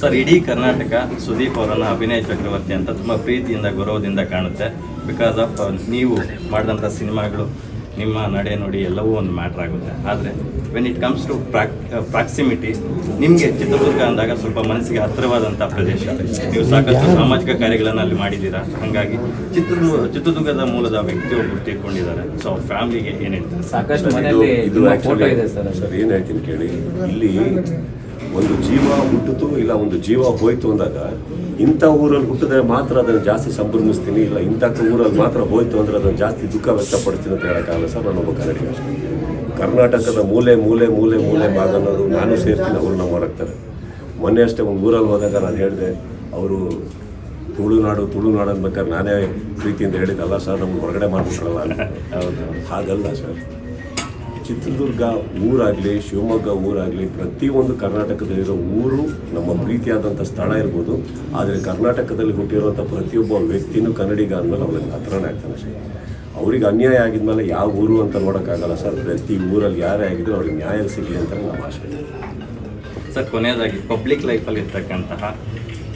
Sir ಇಡೀ ಕರ್ನಾಟಕ ಸುದೀಪ್ ಅವರನ್ನ ಅಭಿನಯ ಚಕ್ರವರ್ತಿ ಅಂತ ತುಂಬ ಪ್ರೀತಿಯಿಂದ ಗೌರವದಿಂದ ಕಾಣುತ್ತೆ. ಬಿಕಾಸ್ ಆಫ್ ನೀವು ಮಾಡಿದಂಥ ಸಿನಿಮಾಗಳು ನಿಮ್ಮ ನಡೆ ನೋಡಿ ಎಲ್ಲವೂ ಒಂದು ಮ್ಯಾಟ್ರ್ ಆಗುತ್ತೆ. ಆದರೆ when it comes to ಪ್ರಾಕ್ proximity ನಿಮಗೆ ಚಿತ್ರದುರ್ಗ ಅಂದಾಗ ಸ್ವಲ್ಪ ಮನಸ್ಸಿಗೆ ಹತ್ತಿರವಾದಂಥ ಪ್ರದೇಶ. ನೀವು ಸಾಕಷ್ಟು ಸಾಮಾಜಿಕ ಕಾರ್ಯಗಳನ್ನು ಅಲ್ಲಿ ಮಾಡಿದ್ದೀರಾ? ಹಾಗಾಗಿ ಚಿತ್ರದುರ್ಗ ಚಿತ್ರದುರ್ಗದ ಮೂಲದ ವ್ಯಕ್ತಿಯೊಬ್ಬರು ತೀರ್ಕೊಂಡಿದ್ದಾರೆ ಸೊ ಫ್ಯಾಮಿಲಿಗೆ ಏನೇಳ್ತಾರೆ ಹೇಳ್ತಾರೆ? ಸಾಕಷ್ಟು ಇದು- ಮನೆಯಲ್ಲಿ ಇದು ಫೋಟೋ ಇದೆ ಸರ್ ಸರ್ ಏನು ಹೇಳ್ತೀನಿ ಕೇಳಿ? ಇಲ್ಲಿ ಒಂದು ಜೀವ ಹುಟ್ಟಿತು ಇಲ್ಲ ಒಂದು ಜೀವ ಹೋಯ್ತು ಅಂದಾಗ ಇಂಥ ಊರಲ್ಲಿ ಹುಟ್ಟಿದ್ರೆ ಮಾತ್ರ ಅದನ್ನು ಜಾಸ್ತಿ ಸಂಭ್ರಮಿಸ್ತೀನಿ ಇಲ್ಲ ಇಂಥ ಊರಲ್ಲಿ ಮಾತ್ರ ಹೋಯ್ತು ಅಂದರೆ ಅದನ್ನು ಜಾಸ್ತಿ ದುಃಖ ವ್ಯಕ್ತಪಡಿಸ್ತೀನಿ ಅಂತ ಹೇಳೋಕ್ಕಾಗಲ್ಲ ಸರ್ ನಾನೊಬ್ಬ ಕನ್ನಡಿಗ ಅಷ್ಟೇ. ಕರ್ನಾಟಕದ ಮೂಲೆ ಮೂಲೆ ಮೂಲೆ ಮೂಲೆ ಅನ್ನೋದು ನಾನು ಸೇರ್ತೀನಿ ಅವ್ರನ್ನ ಮಾಡಾಕ್ತಾರೆ ಮೊನ್ನೆ ಅಷ್ಟೇ ಒಂದು ಊರಲ್ಲಿ ಹೋದಾಗ ನಾನು ಹೇಳಿದೆ ಅವರು ತುಳುನಾಡು ತುಳುನಾಡು ಅನ್ಬೇಕಾದ್ರೆ ನಾನೇ ಪ್ರೀತಿಯಿಂದ ಹೇಳಿದ್ದಲ್ಲ ಸರ್ ನಮ್ಗೆ ಹೊರಗಡೆ ಮಾಡಿಬಿಟ್ರಲ್ಲ ಹಾಗಲ್ಲ ಸರ್. ಚಿತ್ರದುರ್ಗ ಊರಾಗಲಿ, ಶಿವಮೊಗ್ಗ ಊರಾಗಲಿ, ಪ್ರತಿಯೊಂದು ಕರ್ನಾಟಕದಲ್ಲಿರೋ ಊರು ನಮ್ಮ ಪ್ರೀತಿಯಾದಂಥ ಸ್ಥಳ ಇರ್ಬೋದು. ಆದರೆ ಕರ್ನಾಟಕದಲ್ಲಿ ಹುಟ್ಟಿರುವಂಥ ಪ್ರತಿಯೊಬ್ಬ ವ್ಯಕ್ತಿನೂ ಕನ್ನಡಿಗ ಅಂದಮೇಲೆ ಅವ್ರಿಗೆ ಹತ್ರನೇ ಆಗ್ತಾನೆ ಸರ್. ಅವ್ರಿಗೆ ಅನ್ಯಾಯ ಆಗಿದ್ಮೇಲೆ ಯಾವ ಊರು ಅಂತ ನೋಡೋಕ್ಕಾಗಲ್ಲ ಸರ್. ಪ್ರತಿ ಊರಲ್ಲಿ ಯಾರೇ ಆಗಿದ್ರು ಅವ್ರಿಗೆ ನ್ಯಾಯ ಸಿಗಲಿ ಅಂತ ನಮ್ಮ ಆಶೆ ಸರ್, ಕೊನೆಯದಾಗಿ ಪಬ್ಲಿಕ್ ಲೈಫಲ್ಲಿ ಇರ್ತಕ್ಕಂತಹ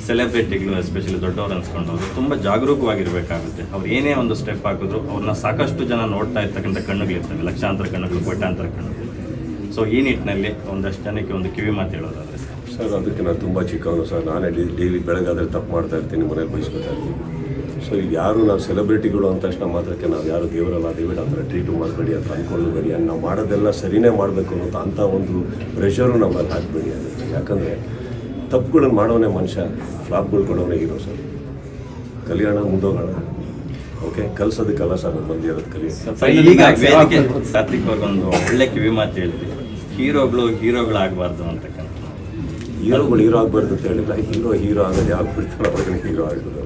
ಸೆಲೆಬ್ರಿಟಿಗಳು ಎಸ್ಪೆಷಲಿ ದೊಡ್ಡವರು ಅನ್ಸ್ಕೊಂಡವರು, ತುಂಬ ಜಾಗರೂಕವಾಗಿರಬೇಕಾಗುತ್ತೆ. ಅವ್ರು ಏನೇ ಒಂದು ಸ್ಟೆಪ್ ಹಾಕಿದ್ರು ಅವ್ರನ್ನ ಸಾಕಷ್ಟು ಜನ ನೋಡ್ತಾ ಇರ್ತಕ್ಕಂಥ ಕಣ್ಣುಗಳಿರ್ತವೆ ಲಕ್ಷಾಂತರ ಕಣ್ಣುಗಳು, ಕೋಟ್ಯಾಂತರ ಕಣ್ಣುಗಳು. ಸೊ ಈ ನಿಟ್ಟಿನಲ್ಲಿ ಒಂದಷ್ಟು ಜನಕ್ಕೆ ಒಂದು ಕಿವಿ ಮಾತು ಹೇಳೋದಾದರೆ ಸರ್. ಅದಕ್ಕೆ ನಾನು ತುಂಬ ಚಿಕ್ಕವನು ಸರ್. ನಾನೇ ಡೈಲಿ ಬೆಳಗಾದ್ರೆ ತಪ್ಪು ಮಾಡ್ತಾ ಇರ್ತೀನಿ, ಮನೇಲಿ ಬಯಸ್ಕೊತಾ ಇರ್ತೀನಿ. ಸೊ ಇಲ್ಲಿ ಯಾರು ನಾವು ಸೆಲೆಬ್ರಿಟಿಗಳು ಅಂದ ತಕ್ಷಣ ಮಾತ್ರಕ್ಕೆ ನಾವು ಯಾರು ದೇವರಲ್ಲ ದೇವಿಡ ಅಂತ ಟ್ರೀಟ್ ಮಾಡಬೇಡಿ ಅಂತ ಅಂದ್ಕೊಳ್ಬೇಡಿ and ನಾವು ಮಾಡೋದೆಲ್ಲ ಸರಿನೇ ಮಾಡಬೇಕು ಅನ್ನೋದು ಅಂಥ ಒಂದು ಪ್ರೆಷರು ನಮ್ಮಲ್ಲಿ ಹಾಕಬೇಡಿ ಅಂತ ಯಾಕಂದರೆ ತಪ್ಪುಗಳನ್ನು ಮಾಡೋನೇ ಮನುಷ್ಯ ಫ್ಲಾಪ್ಗಳು ಕೊಡೋನೇ ಇರೋ ಸರ್. ಕಲಿಯೋಣ ಮುಂದೋಗೋಣ. ಓಕೆ ಕಲ್ಸೋದಕ್ಕಲ್ಲ ಸರ್ ನಮ್ಮ ಬಂದಿರೋದು ಕಲಿ ಸರ್ ಈಗ ವೇದಿಕೆ ಕಾರ್ತಿಕ್ ಅವ್ರಿಗೊಂದು ಒಳ್ಳೆ ಕಿವಿ ಮಾತು ಹೇಳ್ತೀವಿ ಹೀರೋಗಳು ಹೀರೋಗಳಾಗಬಾರ್ದು ಅಂತಕ್ಕಂಥ ಹೀರೋಗಳು ಹೀರೋ ಆಗಬಾರ್ದು ಅಂತ ಹೇಳಿಲ್ಲ ಹೀರೋ ಹೀರೋ ಆಗೋದು ಯಾರು ಬಿಡ್ತಾರೋ ಅವ್ರಿಗೆ ಹೀರೋ ಆಗೋದು